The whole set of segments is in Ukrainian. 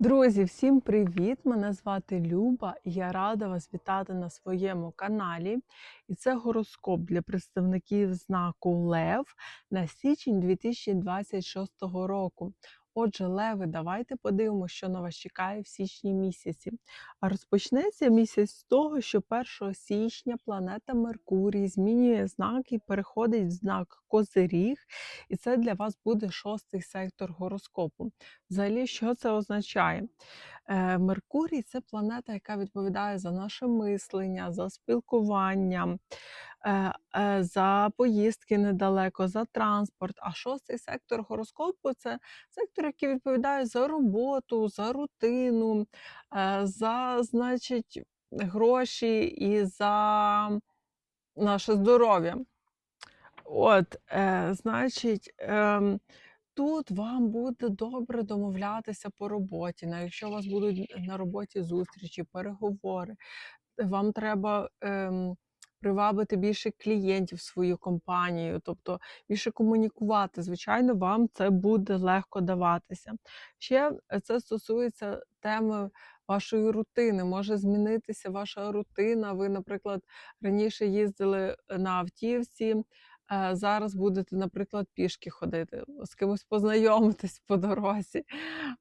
Друзі, всім привіт! Мене звати Люба, і я рада вас вітати на своєму каналі. І це гороскоп для представників знаку Лев на січень 2026 року. Отже, Леви, давайте подивимося, що на вас чекає в січні місяці. А розпочнеться місяць з того, що 1 січня планета Меркурій змінює знак і переходить в знак Козиріг, і це для вас буде шостий сектор гороскопу. Взагалі, що це означає? Е, Меркурій це планета, яка відповідає за наше мислення, за спілкування, за поїздки недалеко, за транспорт. А шостий сектор гороскопу це сектор, який відповідає за роботу, за рутину, е, за, значить, гроші і за наше здоров'я. От, е, значить, ем, тут вам буде добре домовлятися по роботі. На якщо у вас будуть на роботі зустрічі, переговори, вам треба ем, привабити більше клієнтів в свою компанію, тобто більше комунікувати. Звичайно, вам це буде легко даватися. Ще е, це стосується теми вашої рутини. Може змінитися ваша рутина. Ви, наприклад, раніше їздили на автівці. Е, Зараз будете, наприклад, пішки ходити, з кимось познайомитись по дорозі.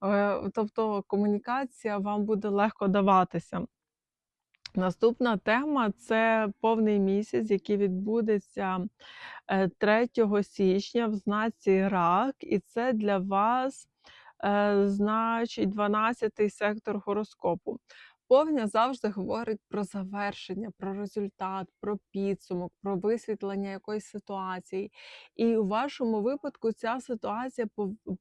Е, Тобто комунікація вам буде легко даватися. Наступна тема це повний місяць, який відбудеться е, 3 січня в знаці Рак, і це для вас, е, значить, 12-й сектор гороскопу. Повня завжди говорить про завершення, про результат, про підсумок, про висвітлення якоїсь ситуації. І у вашому випадку ця ситуація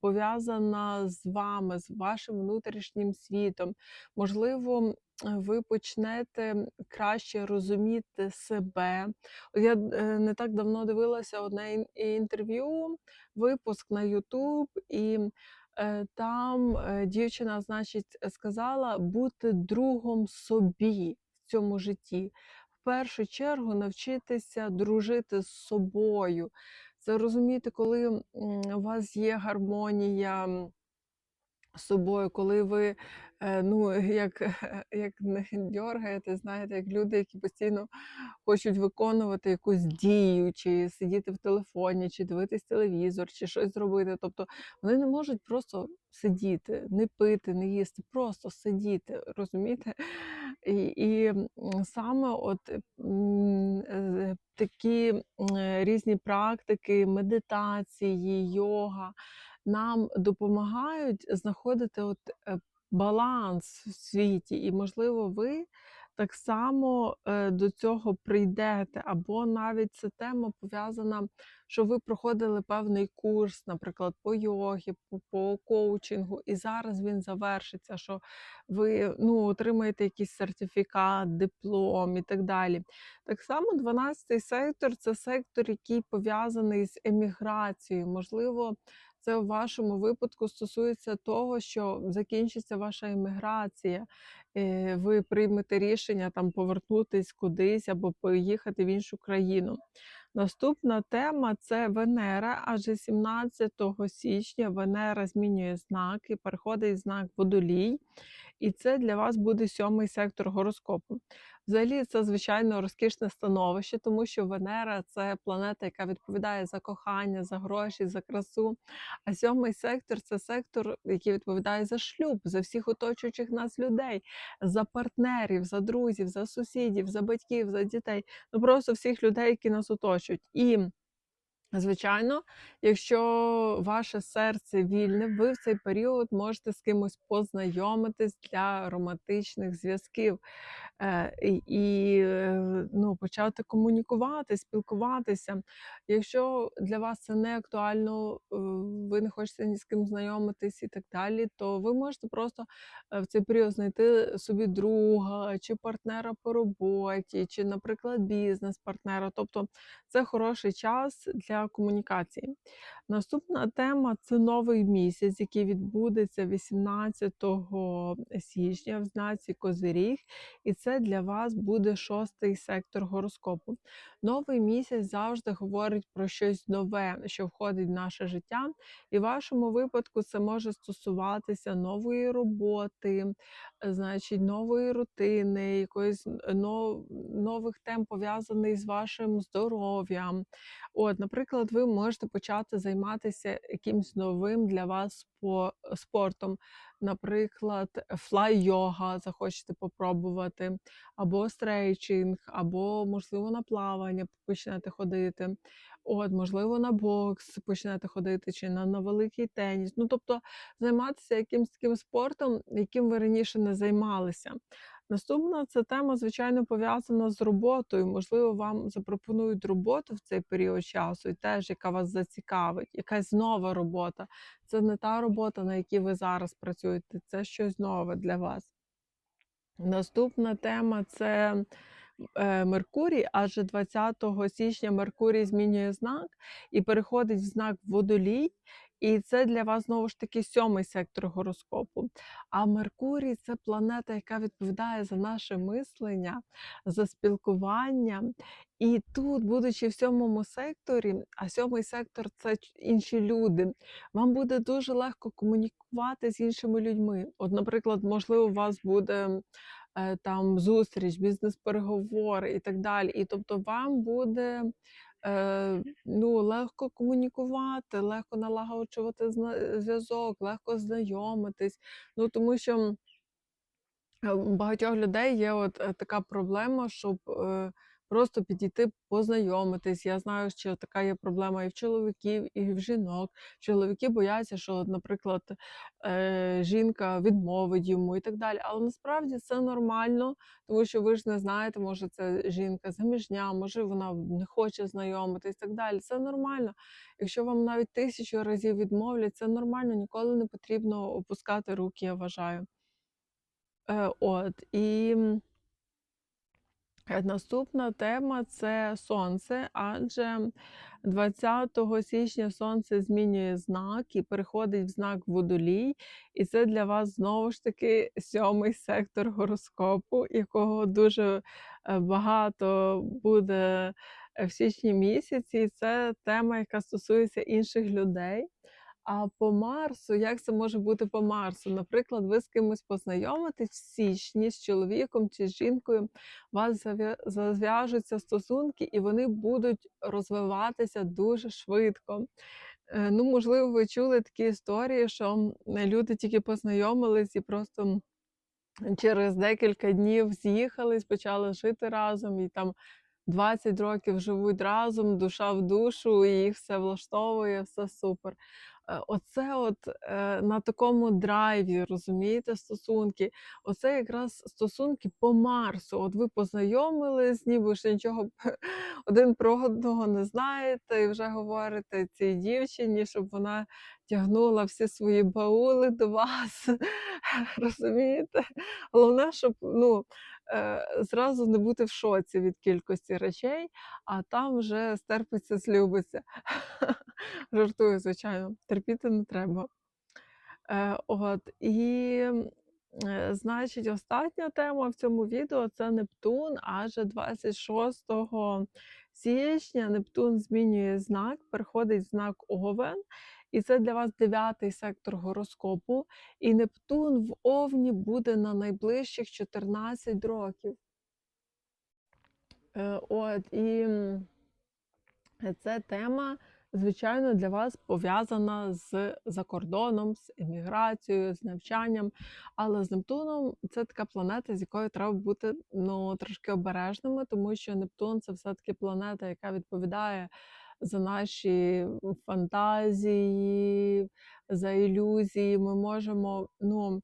пов'язана з вами, з вашим внутрішнім світом. Можливо, ви почнете краще розуміти себе. Я е, не так давно дивилася одне інтерв'ю, випуск на YouTube, і е, там е, дівчина, значить, сказала бути другом собі в цьому житті. В першу чергу навчитися дружити з собою. Це розуміти, коли у вас є гармонія. Собою, коли ви, е, ну, як як не дьоргаєте, знаєте, як люди, які постійно хочуть виконувати якусь дію, чи сидіти в телефоні, чи дивитись телевізор, чи щось зробити. Тобто вони не можуть просто сидіти, не пити, не їсти, просто сидіти, розумієте? І, і саме от такі різні практики, медитації, йога нам допомагають знаходити от е, баланс в світі, і, можливо, ви так само е, до цього прийдете, або навіть ця тема пов'язана, що ви проходили певний курс, наприклад, по йогі, по, по коучингу, і зараз він завершиться, що ви ну, отримаєте якийсь сертифікат, диплом і так далі. Так само 12-й сектор це сектор, який пов'язаний з еміграцією. Можливо, це в вашому випадку стосується того, що закінчиться ваша еміграція, е, ви приймете рішення там повернутись кудись або поїхати в іншу країну. Наступна тема це Венера, адже 17 січня Венера змінює знак і переходить знак Водолій, і це для вас буде сьомий сектор гороскопу. Взагалі, це звичайно розкішне становище, тому що Венера це планета, яка відповідає за кохання, за гроші, за красу. А сьомий сектор це сектор, який відповідає за шлюб, за всіх оточуючих нас людей, за партнерів, за друзів, за сусідів, за батьків, за дітей. Ну просто всіх людей, які нас оточують. І Звичайно, якщо ваше серце вільне, ви в цей період можете з кимось познайомитись для романтичних зв'язків е, і е, ну, почати комунікувати, спілкуватися. Якщо для вас це не актуально, е, ви не хочете ні з ким знайомитись і так далі, то ви можете просто в цей період знайти собі друга чи партнера по роботі, чи, наприклад, бізнес-партнера. Тобто це хороший час для комунікації. Наступна тема це новий місяць, який відбудеться 18 січня в знаці Козиріг, і це для вас буде шостий сектор гороскопу. Новий місяць завжди говорить про щось нове, що входить в наше життя, і в вашому випадку це може стосуватися нової роботи, значить, нової рутини, якоїсь нових тем пов'язаних з вашим здоров'ям. От, наприклад, ви можете почати займатися якимсь новим для вас спо- спортом. Наприклад, флай-йога захочете попробувати, або стрейчинг, або, можливо, на плавання почнете ходити. От, можливо, на бокс почнете ходити, чи на, на великий теніс. Ну, тобто займатися якимсь таким спортом, яким ви раніше не займалися. Наступна це тема, звичайно, пов'язана з роботою. Можливо, вам запропонують роботу в цей період часу, і теж яка вас зацікавить, якась нова робота. Це не та робота, на якій ви зараз працюєте, це щось нове для вас. Наступна тема це е, Меркурій, адже 20 січня Меркурій змінює знак і переходить в знак Водолій. І це для вас знову ж таки сьомий сектор гороскопу. А Меркурій це планета, яка відповідає за наше мислення, за спілкування. І тут, будучи в сьомому секторі, а сьомий сектор це інші люди, вам буде дуже легко комунікувати з іншими людьми. От, наприклад, можливо, у вас буде е, там зустріч, бізнес-переговори і так далі. І тобто вам буде ну, легко комунікувати, легко налагоджувати зв'язок, легко знайомитись. Ну, тому що Е, У багатьох людей є от е, така проблема, щоб е, просто підійти познайомитись. Я знаю, що така є проблема і в чоловіків, і в жінок. Чоловіки бояться, що, наприклад, е, жінка відмовить йому і так далі. Але насправді це нормально, тому що ви ж не знаєте, може це жінка заміжня, може вона не хоче знайомитись і так далі. Це нормально. Якщо вам навіть тисячу разів відмовлять, це нормально, ніколи не потрібно опускати руки, я вважаю. Е, от, і наступна тема це сонце, адже 20 січня сонце змінює знак і переходить в знак водолій. І це для вас знову ж таки сьомий сектор гороскопу, якого дуже е, багато буде е, в січні місяці. І це тема, яка стосується інших людей. А по Марсу, як це може бути по Марсу? Наприклад, ви з кимось познайомитесь в січні з чоловіком чи з жінкою, вас зав'яжуться стосунки, і вони будуть розвиватися дуже швидко. Е, Ну, можливо, ви чули такі історії, що люди тільки познайомились і просто через декілька днів з'їхались, почали жити разом, і там 20 років живуть разом, душа в душу, і їх все влаштовує, все супер. Е, Оце от е, на такому драйві, розумієте, стосунки. Оце якраз стосунки по Марсу. От ви познайомились, ніби ж нічого один про одного не знаєте, і вже говорите цій дівчині, щоб вона тягнула всі свої баули до вас. Розумієте? Головне, щоб ну, е, зразу не бути в шоці від кількості речей, а там вже стерпиться, злюбиться. Жартую, звичайно, терпіти не треба. Е, от, і, е, значить, остання тема в цьому відео це Нептун, адже 26 січня Нептун змінює знак, переходить в знак Овен. І це для вас дев'ятий сектор гороскопу. І Нептун в Овні буде на найближчих 14 років. Е, От, і це тема, звичайно, для вас пов'язана з закордоном, з еміграцією, з навчанням. Але з Нептуном це така планета, з якою треба бути ну, трошки обережними, тому що Нептун це все-таки планета, яка відповідає за наші фантазії, за ілюзії. Ми можемо ну,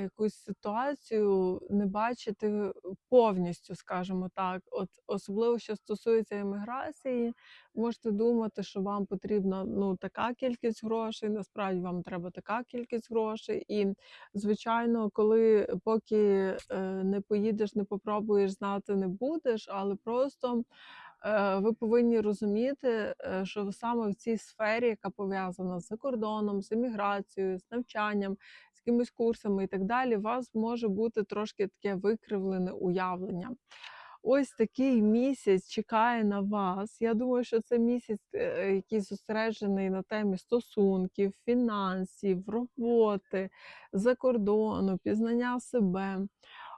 якусь ситуацію не бачити повністю, скажімо так. От особливо, що стосується еміграції, можете думати, що вам потрібна ну, така кількість грошей, насправді вам треба така кількість грошей. І, звичайно, коли поки е, не поїдеш, не попробуєш знати, не будеш, але просто ви повинні розуміти, е, що саме в цій сфері, яка пов'язана з закордоном, з еміграцією, з навчанням, з якимись курсами і так далі, у вас може бути трошки таке викривлене уявлення. Ось такий місяць чекає на вас. Я думаю, що це місяць, е, який зосереджений на темі стосунків, фінансів, роботи, закордону, пізнання себе.